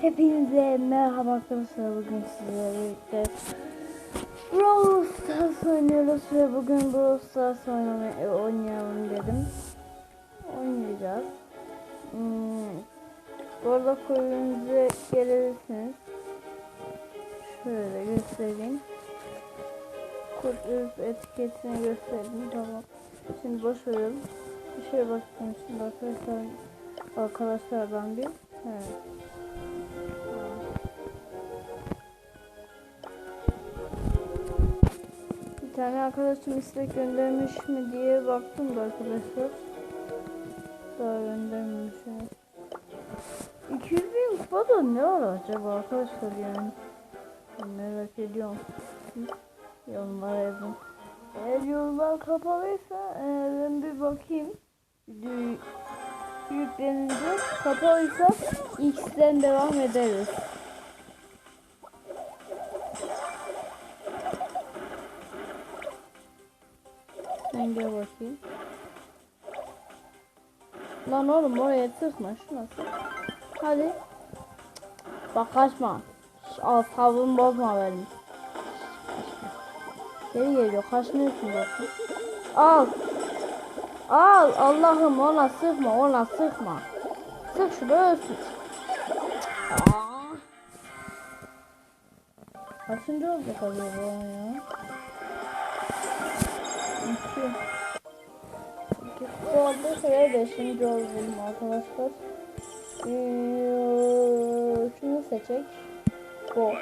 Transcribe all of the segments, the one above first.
Hepinize merhaba arkadaşlar bugün sizlerle birlikte Brawl Stars oynuyoruz ve bugün Brawl Stars oynamaya, oynayalım dedim. Oynayacağız. Hmm. Bu arada kulübümüze gelebilirsiniz. Şöyle göstereyim. Kulüp etiketini gösterdim tamam. Şimdi boş Bir şeye bakayım şimdi arkadaşlar Arkadaşlardan bir. Evet tane arkadaşım istek göndermiş mi diye baktım da arkadaşlar. Daha göndermemiş. evet. 200 bin ne var acaba arkadaşlar yani? Merak ediyorum. Siz yorumlara yazın. Eğer yorumlar kapalıysa e, ben bir bakayım. Videoyu yüklenince kapalıysa X'den devam ederiz. Sen gel bakayım. Lan oğlum oraya tıkma şuna sık. Hadi. Bak kaçma. Tavuğumu bozma benim. Geri geliyor kaçmıyorsun bakın. Al. Al Allah'ım ona sıkma ona sıkma. Sık şunu ölsün. Kaçıncı olacak acaba ya? İki. İki kupa oldu. Şöyle beşinci oldum arkadaşlar. Ee, şunu seçek. Bu.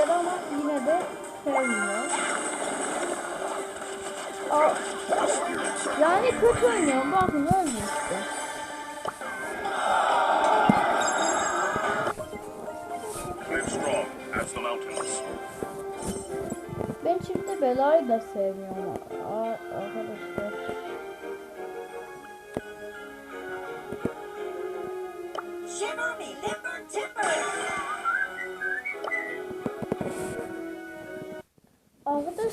Yer ama yine de sevmiyor. Aa, yani kötü oynuyorum bakın öyle işte. Ben çifte belayı da sevmiyorum arkadaşlar. Shiver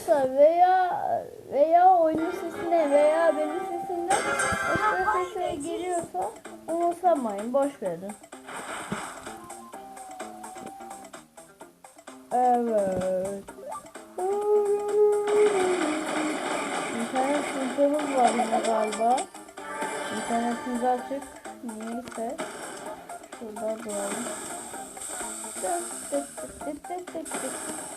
Arkadaşlar veya veya oyunun sesine veya benim sesimden başka sesler geliyorsa umursamayın boş verin. Evet. İnternet sıkıntımız var yine galiba. İnternetimiz açık. Neyse. Şurada duralım. Tık tık tık tık tık tık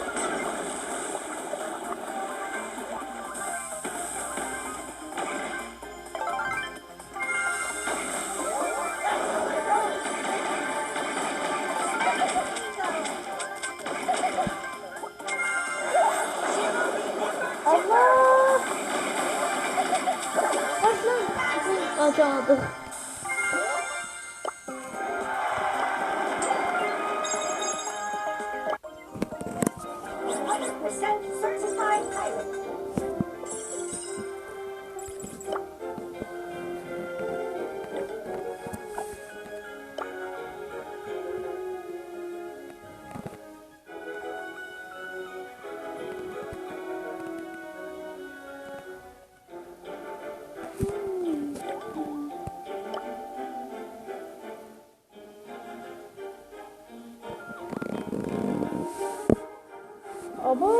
Ama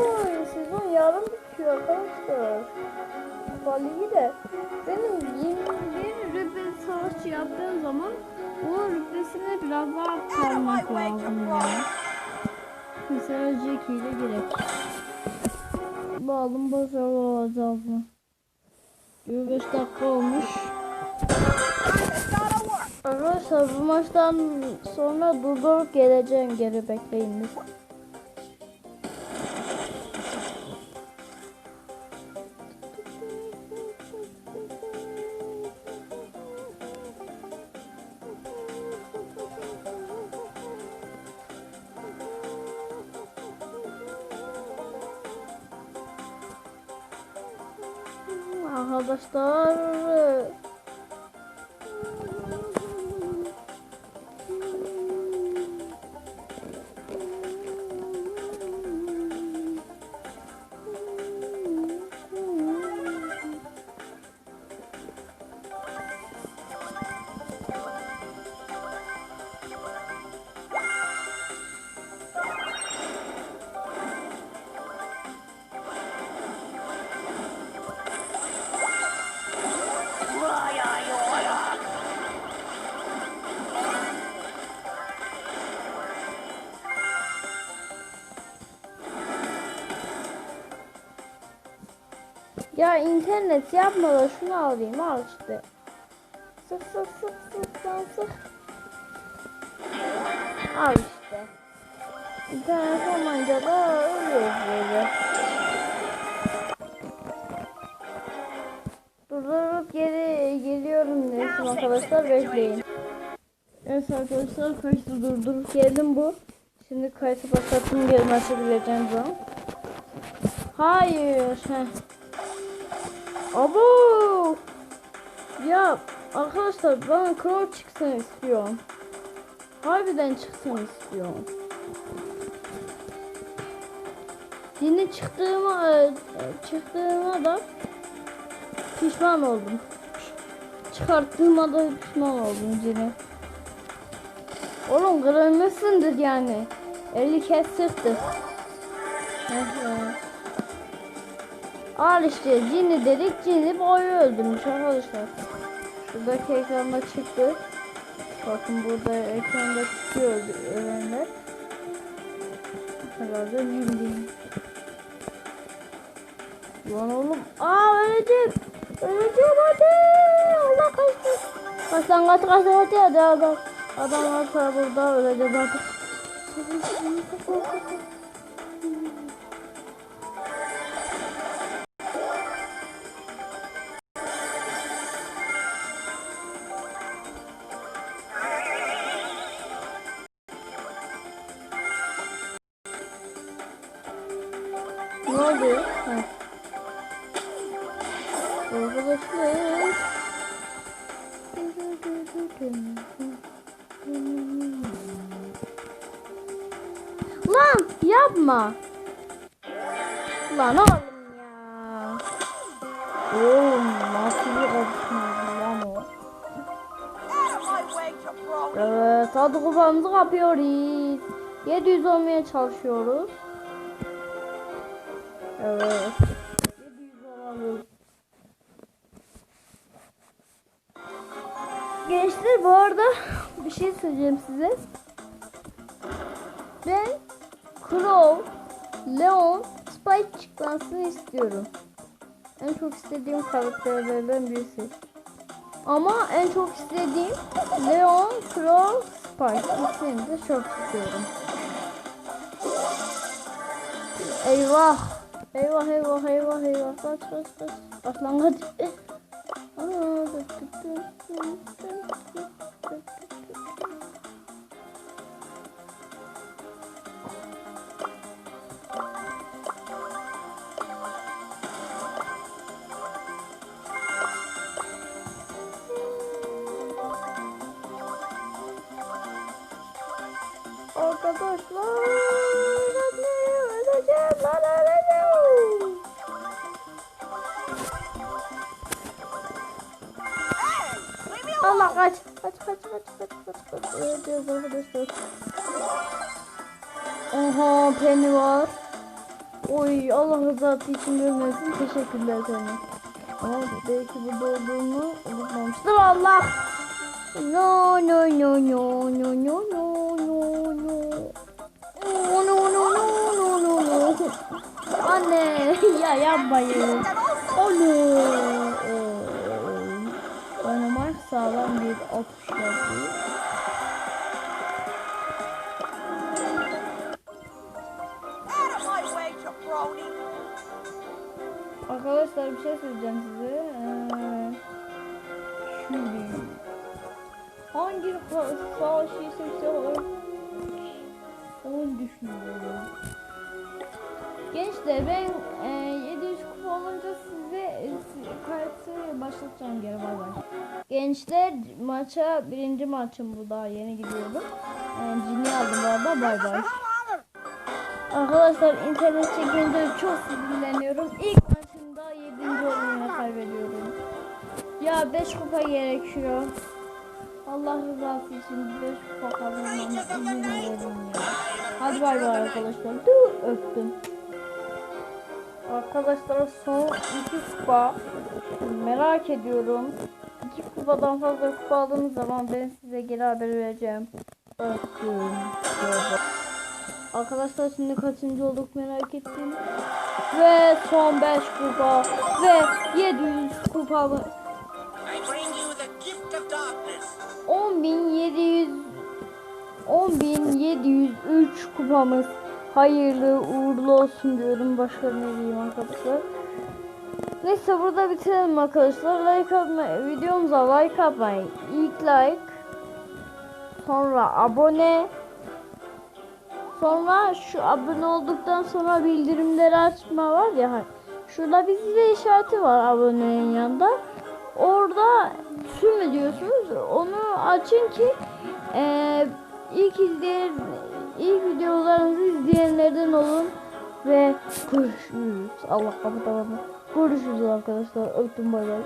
sezon yarın bitiyor arkadaşlar. Valiyi de benim 21 rütbe savaşçı yaptığım zaman o rütbesine biraz daha kalmak lazım yani. Mesela Jackie ile gerek. Bakalım başarılı olacağız mı? 25 dakika olmuş. Arkadaşlar bu maçtan sonra durdurup geleceğim geri bekleyin. Arkadaşlar Ya internet yapma da şunu alayım al işte. Sık sık sık sık lan sık. Al işte. İnternet olmayınca da ölüyoruz böyle. Durdurup geri geliyorum diyorsun arkadaşlar bekleyin. Evet arkadaşlar kayıtı durdurup geldim bu. Şimdi kayıtı başlattım geri maça gireceğim zaman. Hayır. Heh. Abo! Ya arkadaşlar bana crow çıksın istiyorum. Harbiden çıksın istiyorum. Yeni çıktığıma e, e, çıktığıma da pişman oldum. Çıkarttığıma da pişman oldum yine. Oğlum kırılmışsındır yani. 50 kez sıktık. Heh, ya. Al işte cini dedik cini boyu öldürmüş arkadaşlar. Şuradaki ekranda çıktı. Bakın burada ekranda çıkıyor ölenler. Herhalde bildiğin. Lan oğlum. Aa öleceğim. Öleceğim hadi. Allah kaçtı. Kaç lan kaç kaç hadi hadi adam. Adam varsa burada öleceğim hadi. Ne oluyor? Ha. Arkadaşlar. Lan yapma. Lan oğlum ya. Oğlum nasıl bir kapışma lan o. Evet hadi kupamızı kapıyoruz. 700 olmaya çalışıyoruz. Evet. 700 olalım. Gençler bu arada bir şey söyleyeceğim size. Ben Crow, Leon, Spike çıkmasını istiyorum. En çok istediğim karakterlerden birisi. Ama en çok istediğim Leon, Crow, Spike. İkisini de çok istiyorum. Eyvah. Eyvah eyvah eyvah eyvah. Bas bas bas. Başlangıç. Arkadaşlar, öleceğim, öleceğim. Kaç, kaç, kaç, kaç, kaç, kaç. Öleceğiz arkadaşlar. Oha Penny var. Oy Allah rızası için görmesin. Teşekkürler sana. Ama belki burada olduğumu unutmamıştım. Allah. No no no no no no no no no. No no no no no no no. Anne ya yapmayın. Oh. Oh. Of my way, jabroni. Arkadaşlar bir şey söyleyeceğim size. Ee, şimdi hangi ha- savaşı seçiyorum? Onu düşünüyorum. Gençler ben kayıtı başlatacağım geri bay bay. Gençler maça birinci maçım bu daha yeni gidiyorum. E, cini aldım bu arada bay bay. Arkadaşlar internet çekince çok sinirleniyorum. İlk maçımda 7. oyununa kaybediyorum. Ya 5 kupa gerekiyor. Allah rızası için 5 kupa kazanmam izin verin ya. Hadi bay bay arkadaşlar. Dur öptüm. Arkadaşlar son 2 kupa. Merak ediyorum. 2 kupadan fazla kupa aldığımız zaman ben size geri haber vereceğim. Bay. Arkadaşlar şimdi kaçıncı olduk merak ettim. Ve son 5 kupa ve 700 kupa mı? I bring you the gift of darkness. 10.700 10.703 kupamız hayırlı uğurlu olsun diyorum. Başka ne diyeyim arkadaşlar. Neyse burada bitirelim arkadaşlar. Like atmayı, videomuza like atmayı, ilk like, sonra abone, sonra şu abone olduktan sonra bildirimleri açma var ya. Şurada bir zil işareti var abonenin yanında. Orada tüm diyorsunuz. Onu açın ki eee ilk izleyen ilk videolarınızı izleyenlerden olun ve görüşürüz. Allah kapatamadım. Görüşürüz arkadaşlar. Öptüm bay bay.